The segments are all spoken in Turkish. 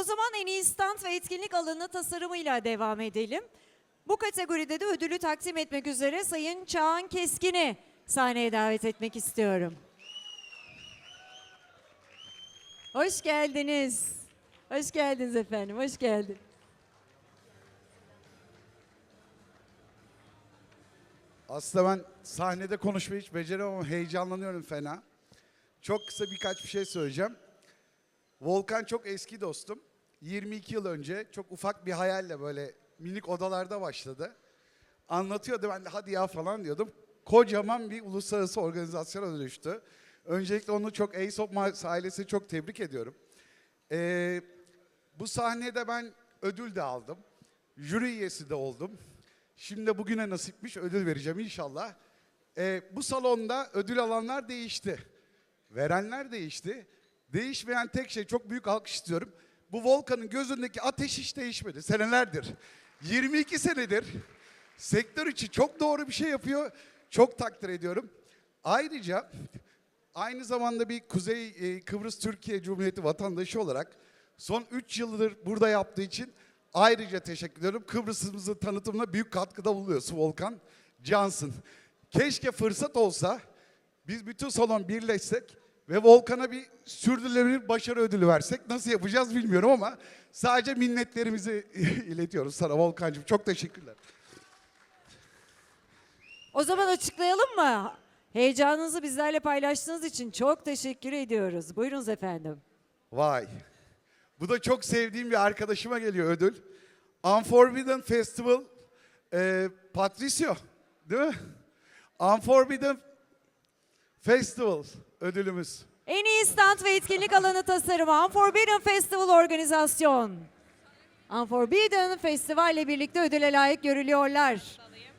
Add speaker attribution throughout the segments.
Speaker 1: O zaman en iyi stand ve etkinlik alanı tasarımıyla devam edelim. Bu kategoride de ödülü takdim etmek üzere Sayın Çağan Keskin'i sahneye davet etmek istiyorum. Hoş geldiniz. Hoş geldiniz efendim, hoş geldin.
Speaker 2: Aslında ben sahnede konuşmayı hiç beceremem ama heyecanlanıyorum fena. Çok kısa birkaç bir şey söyleyeceğim. Volkan çok eski dostum. 22 yıl önce çok ufak bir hayalle böyle minik odalarda başladı. Anlatıyordu ben de hadi ya falan diyordum. Kocaman bir uluslararası organizasyona dönüştü. Öncelikle onu çok Ace of Mars ailesi çok tebrik ediyorum. Ee, bu sahnede ben ödül de aldım. Jüri üyesi de oldum. Şimdi bugüne nasipmiş ödül vereceğim inşallah. Ee, bu salonda ödül alanlar değişti. Verenler değişti. Değişmeyen tek şey çok büyük alkış istiyorum. Bu Volkan'ın gözündeki ateş hiç değişmedi senelerdir. 22 senedir sektör için çok doğru bir şey yapıyor. Çok takdir ediyorum. Ayrıca aynı zamanda bir Kuzey e, Kıbrıs Türkiye Cumhuriyeti vatandaşı olarak son 3 yıldır burada yaptığı için ayrıca teşekkür ediyorum. Kıbrıs'ımızın tanıtımına büyük katkıda bulunuyorsun Volkan. Cansın. Keşke fırsat olsa biz bütün salon birleşsek ve Volkan'a bir sürdürülebilir başarı ödülü versek. Nasıl yapacağız bilmiyorum ama sadece minnetlerimizi iletiyoruz sana Volkan'cığım. Çok teşekkürler.
Speaker 1: O zaman açıklayalım mı? Heyecanınızı bizlerle paylaştığınız için çok teşekkür ediyoruz. Buyurunuz efendim.
Speaker 2: Vay. Bu da çok sevdiğim bir arkadaşıma geliyor ödül. Unforbidden Festival e, Patricio değil mi? Unforbidden Festival ödülümüz.
Speaker 1: En iyi stand ve etkinlik alanı tasarımı Unforbidden Festival Organizasyon. Unforbidden Festival ile birlikte ödüle layık görülüyorlar.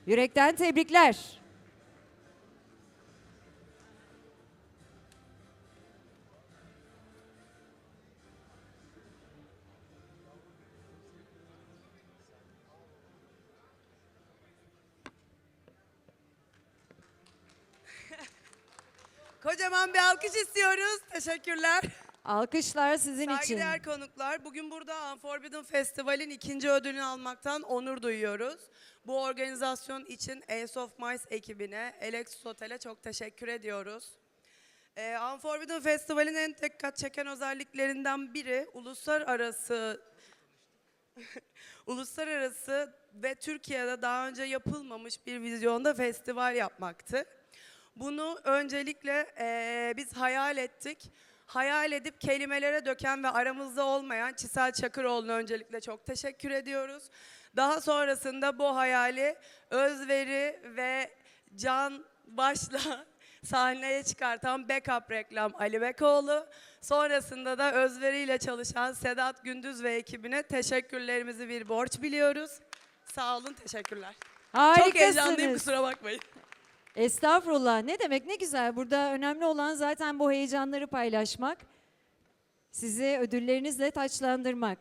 Speaker 1: Yürekten tebrikler.
Speaker 3: Kocaman bir alkış istiyoruz. Teşekkürler.
Speaker 1: Alkışlar sizin için.
Speaker 3: Saygıdeğer konuklar. Bugün burada Unforbidden Festival'in ikinci ödülünü almaktan onur duyuyoruz. Bu organizasyon için Ace of Mice ekibine, Alexis Otel'e çok teşekkür ediyoruz. Ee, Unforbidden Festival'in en dikkat çeken özelliklerinden biri uluslararası uluslararası ve Türkiye'de daha önce yapılmamış bir vizyonda festival yapmaktı. Bunu öncelikle eee, biz hayal ettik. Hayal edip kelimelere döken ve aramızda olmayan Çisel Çakıroğlu'na öncelikle çok teşekkür ediyoruz. Daha sonrasında bu hayali özveri ve can başla sahneye çıkartan backup reklam Ali Bekoğlu. Sonrasında da özveriyle çalışan Sedat Gündüz ve ekibine teşekkürlerimizi bir borç biliyoruz. Sağ olun, teşekkürler. Çok heyecanlıyım, kusura bakmayın.
Speaker 1: Estağfurullah. Ne demek ne güzel. Burada önemli olan zaten bu heyecanları paylaşmak. Sizi ödüllerinizle taçlandırmak.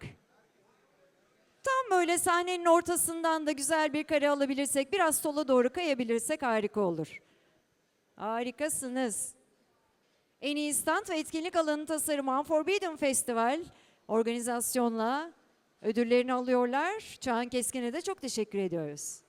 Speaker 1: Tam böyle sahnenin ortasından da güzel bir kare alabilirsek, biraz sola doğru kayabilirsek harika olur. Harikasınız. En iyi stand ve etkinlik alanı tasarımı Unforbidden Festival organizasyonla ödüllerini alıyorlar. Çağan Keskin'e de çok teşekkür ediyoruz.